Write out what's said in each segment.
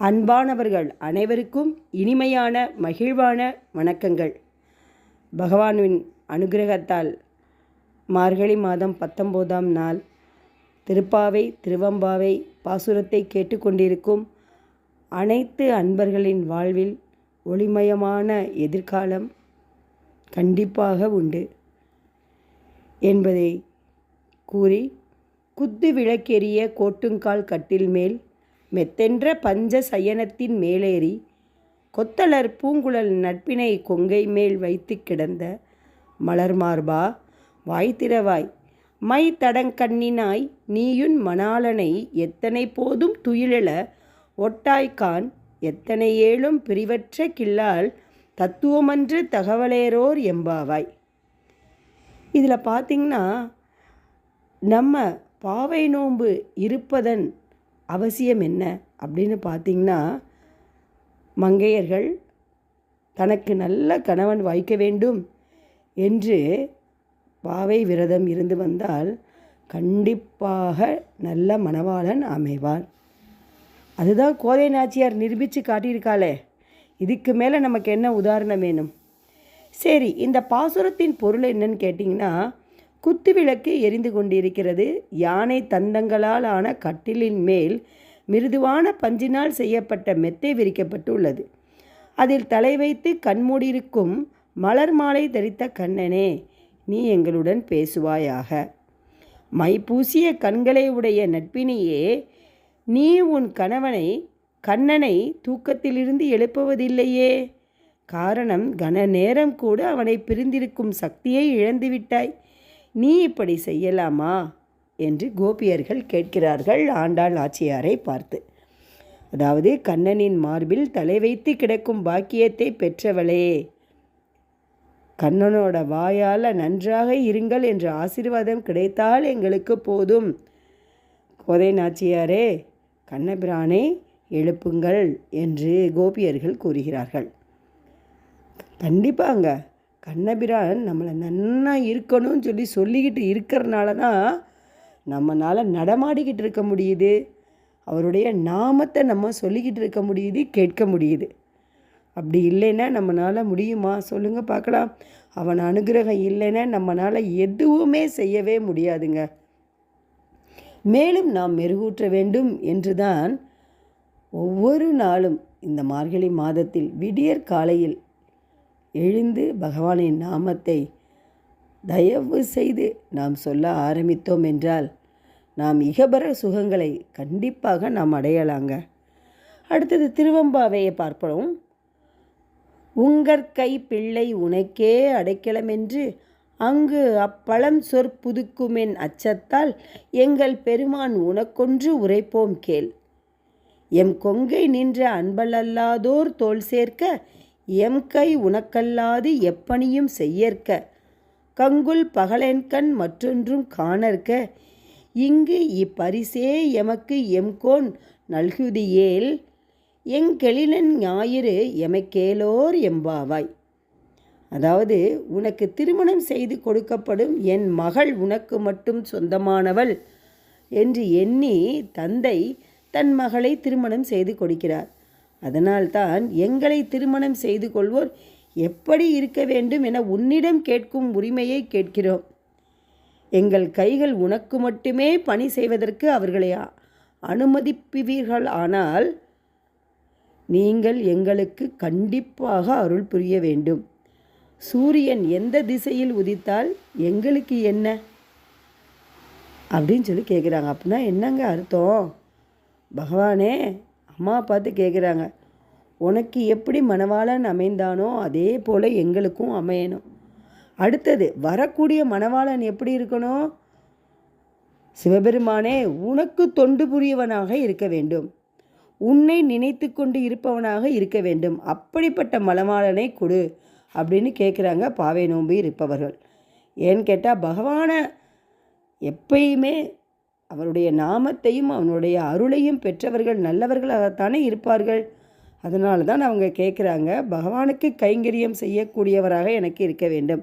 அன்பானவர்கள் அனைவருக்கும் இனிமையான மகிழ்வான வணக்கங்கள். பகவானின் அனுகிரகத்தால் மார்கழி மாதம் பத்தொம்போதாம் நாள் திருப்பாவை திருவம்பாவை பாசுரத்தை கேட்டுக்கொண்டிருக்கும் அனைத்து அன்பர்களின் வாழ்வில் ஒளிமயமான எதிர்காலம் கண்டிப்பாக உண்டு என்பதை கூறி குத்து விளக்கெறிய கோட்டுங்கால் கட்டில் மேல் மெத்தென்ற பஞ்ச சயனத்தின் மேலேறி கொத்தலர் பூங்குழல் நட்பினை கொங்கை மேல் வைத்து கிடந்த மலர் மார்பா வாய் திறவாய் மை தடங்கண்ணினாய் நீயுன் மணாளனை எத்தனை போதும் துயிலெழ ஒட்டாய்கான் எத்தனை ஏழும் பிரிவற்ற கில்லால் தத்துவமன்று தகவலேரோர் எம்பாவாய். இதில் பார்த்திங்கன்னா நம்ம பாவை நோன்பு இருப்பதன் அவசியம் என்ன அப்படின்னு பார்த்திங்கன்னா மங்கையர்கள் தனக்கு நல்ல கணவன் வாய்க்க வேண்டும் என்று பாவை விரதம் இருந்து வந்தால் கண்டிப்பாக நல்ல மணவாளன் அமைவான். அதுதான் கோதை நாச்சியார் நிரூபித்து காட்டியிருக்காளே. இதுக்கு மேலே நமக்கு என்ன உதாரணம் வேணும்? சரி இந்த பாசுரத்தின் பொருள் என்னன்னு கேட்டிங்கன்னா குத்து விளக்கு எரிந்து கொண்டிருக்கிறது. யானை தந்தங்களால் ஆன கட்டிலின் மேல் மிருதுவான பஞ்சினால் செய்யப்பட்ட மெத்தை விரிக்கப்பட்டு உள்ளது அதில் தலை வைத்து கண்மூடியிருக்கும் மலர் மாலை தரித்த கண்ணனே நீ எங்களுடன் பேசுவாயாக. மை பூசிய கண்களை உடைய நட்பினியே நீ உன் கணவனை கண்ணனை தூக்கத்திலிருந்து எழுப்புவதில்லையே. காரணம் கன நேரம் கூட அவனை பிரிந்திருக்கும் சக்தியை இழந்துவிட்டாய். நீ இப்படி செய்யலாமா? என்று கோபியர்கள் கேட்கிறார்கள் ஆண்டாள் ஆச்சியாரை பார்த்து. அதாவது கண்ணனின் மார்பில் தலை வைத்து கிடக்கும் பாக்கியத்தை பெற்றவளே கண்ணனோட வாயால் நன்றாக இருங்கள் என்ற ஆசீர்வாதம் கிடைத்தால் எங்களுக்கு போதும். கோதை நாச்சியாரே கண்ணபிரானை எழுப்புங்கள் என்று கோபியர்கள் கூறுகிறார்கள். கண்டிப்பாங்க கண்ணபிரான் நம்மளை நன்னா இருக்கணும்னு சொல்லி சொல்லிக்கிட்டு இருக்கிறனால தான் நம்மளால் நடமாடிக்கிட்டு இருக்க முடியுது. அவருடைய நாமத்தை நம்ம சொல்லிக்கிட்டு இருக்க முடியுது கேட்க முடியுது. அப்படி இல்லைன்னா நம்மளால் முடியுமா? சொல்லுங்கள் பார்க்கலாம். அவன் அனுகிரகம் இல்லைன்னா நம்மளால் எதுவுமே செய்யவே முடியாதுங்க. மேலும் நாம் மெருகூற்ற வேண்டும் என்று தான் ஒவ்வொரு நாளும் இந்த மார்கழி மாதத்தில் விடியற் காலையில் எழுந்து பகவானின் நாமத்தை தயவு செய்து நாம் சொல்ல ஆரம்பித்தோம் என்றால் நாம் இகபர சுகங்களை கண்டிப்பாக நாம் அடையலாங்க. அடுத்தது திருவம்பாவையை பார்ப்போம். உங்கற்கை பிள்ளை உனக்கே அடைக்கலமென்று அங்கு அப்பழம் சொற் புதுக்குமென் அச்சத்தால் எங்கள் பெருமான் உனக்கொன்று உரைப்போம் கேள். எம் கொங்கை நின்ற அன்பலல்லாதோர் தோல் சேர்க்க எம் கை உனக்கல்லாது எப்பணியும் செய்யற்க. கங்குல் பகலென்கண் மற்றொன்றும் காணற்க. இங்கு இப்பரிசே எமக்கு எம்கோன் நல்குதியேல். எங்கெழிலன் ஞாயிறு எமைக்கேலோர் எம்பாவாய். அதாவது உனக்கு திருமணம் செய்து கொடுக்கப்படும் என் மகள் உனக்கு மட்டும் சொந்தமானவள் என்று எண்ணி தந்தை தன் மகளை திருமணம் செய்து கொடுக்கிறார். அதனால்தான் எங்களை திருமணம் செய்து கொள்வோர் எப்படி இருக்க வேண்டும் என உன்னிடம் கேட்கும் உரிமையை கேட்கிறோம். எங்கள் கைகள் உனக்கு மட்டுமே பணி செய்வதற்கு அவர்களை அனுமதிப்பீர்கள். ஆனால் நீங்கள் எங்களுக்கு கண்டிப்பாக அருள் புரிய வேண்டும். சூரியன் எந்த திசையில் உதித்தால் எங்களுக்கு என்ன? அப்படின்னு சொல்லி கேட்குறாங்க அப்படின்னா என்னங்க அர்த்தம்? பகவானே அம்மா பார்த்து கேட்குறாங்க உனக்கு எப்படி மணவாளன் அமைந்தானோ அதே போல் எங்களுக்கும் அமையணும். அடுத்தது வரக்கூடிய மணவாளன் எப்படி இருக்கணும் சிவபெருமானே உனக்கு தொண்டு புரியவனாக இருக்க வேண்டும். உன்னை நினைத்து கொண்டு இருப்பவனாக இருக்க வேண்டும். அப்படிப்பட்ட மணவாளனை கொடு அப்படின்னு கேட்குறாங்க பாவை நோம்பி இருப்பவர்கள். ஏன்னு கேட்டால் பகவானை எப்பயுமே அவருடைய நாமத்தையும் அவனுடைய அருளையும் பெற்றவர்கள் நல்லவர்களாகத்தானே இருப்பார்கள். அதனால தான் அவங்க கேட்குறாங்க பகவானுக்கு கைங்கரியம் செய்யக்கூடியவராக எனக்கு இருக்க வேண்டும்.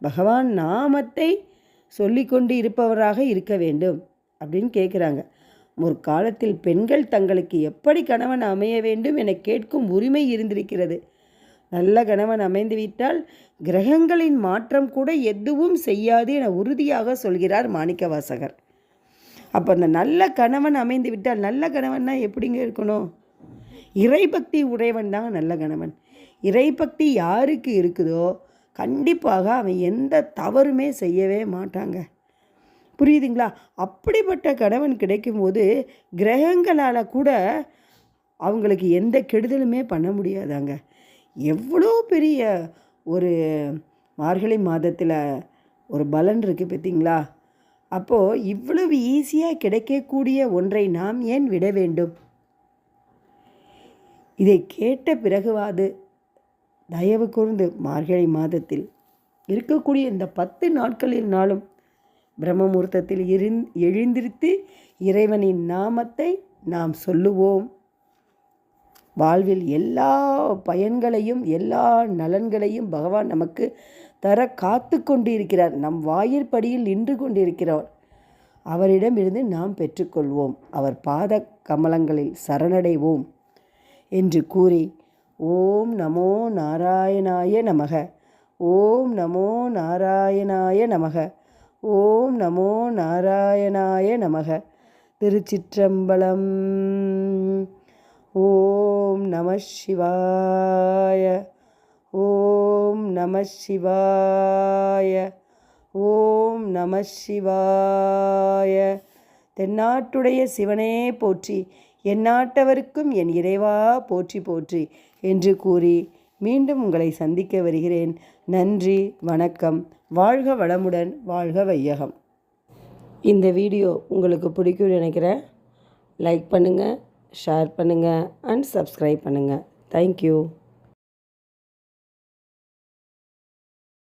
பகவான் நாமத்தை சொல்லிக்கொண்டு இருப்பவராக இருக்க வேண்டும். அப்படின்னு கேட்குறாங்க முற்காலத்தில் பெண்கள் தங்களுக்கு எப்படி கணவன் அமைய வேண்டும் என கேட்கும் உரிமை இருந்திருக்கிறது. நல்ல கணவன் அமைந்துவிட்டால் கிரகங்களின் மாற்றம் கூட எதுவும் செய்யாது என உறுதியாக சொல்கிறார் மாணிக்கவாசகர். அப்போ அந்த நல்ல கணவன் அமைந்து விட்டால் நல்ல கணவன்னா எப்படிங்க இருக்கணும்? இறைபக்தி உடையவன் தான் நல்ல கணவன். இறைபக்தி யாருக்கு இருக்குதோ கண்டிப்பாக அவன் எந்த தவறுமே செய்யவே மாட்டாங்க. புரியுதுங்களா? அப்படிப்பட்ட கணவன் கிடைக்கும்போது கிரகங்களால் கூட அவங்களுக்கு எந்த கெடுதலுமே பண்ண முடியாதாங்க. எவ்வளோ பெரிய ஒரு மார்கழி மாதத்தில் ஒரு பலன் இருக்குது பார்த்தீங்களா அப்போது இவ்வளவு ஈஸியாக கிடைக்கக்கூடிய ஒன்றை நாம் ஏன் விட வேண்டும்? இதை கேட்ட பிறகுவாது. தயவு கூர்ந்து மார்கழி மாதத்தில் இருக்கக்கூடிய இந்த பத்து நாட்களில் நாளும் பிரம்மமுகூர்த்தத்தில் இருந் எழுந்திருத்து இறைவனின் நாமத்தை நாம் சொல்லுவோம். வாழ்வில் எல்லா பயன்களையும் எல்லா நலன்களையும் பகவான் நமக்கு தர காத்து கொண்டிருக்கிறார். நம் வாயிற்படியில் நின்று கொண்டிருக்கிறார். அவரிடமிருந்து நாம் பெற்றுக்கொள்வோம். அவர் பாத கமலங்களில் சரணடைவோம் என்று கூறி ஓம் நமோ நாராயணாய நமக. ஓம் நமோ நாராயணாய நமக. ஓம் நமோ நாராயணாய நமக. திருச்சிற்றம்பலம். ஓம் நம சிவாய. ஓம் நம சிவாய ஓம் நம சிவாய. தென்னாட்டுடைய சிவனே போற்றி எந்நாட்டவருக்கும் என் இறைவா போற்றி போற்றி என்று கூறி மீண்டும் உங்களை சந்திக்க வருகிறேன். நன்றி வணக்கம். வாழ்க வளமுடன் வாழ்க வையகம். இந்த வீடியோ உங்களுக்கு பிடிக்கும்னு நினைக்கிறேன். லைக் பண்ணுங்கள் ஷேர் பண்ணுங்கள் அண்ட் சப்ஸ்கிரைப் பண்ணுங்கள் தேங்க்யூ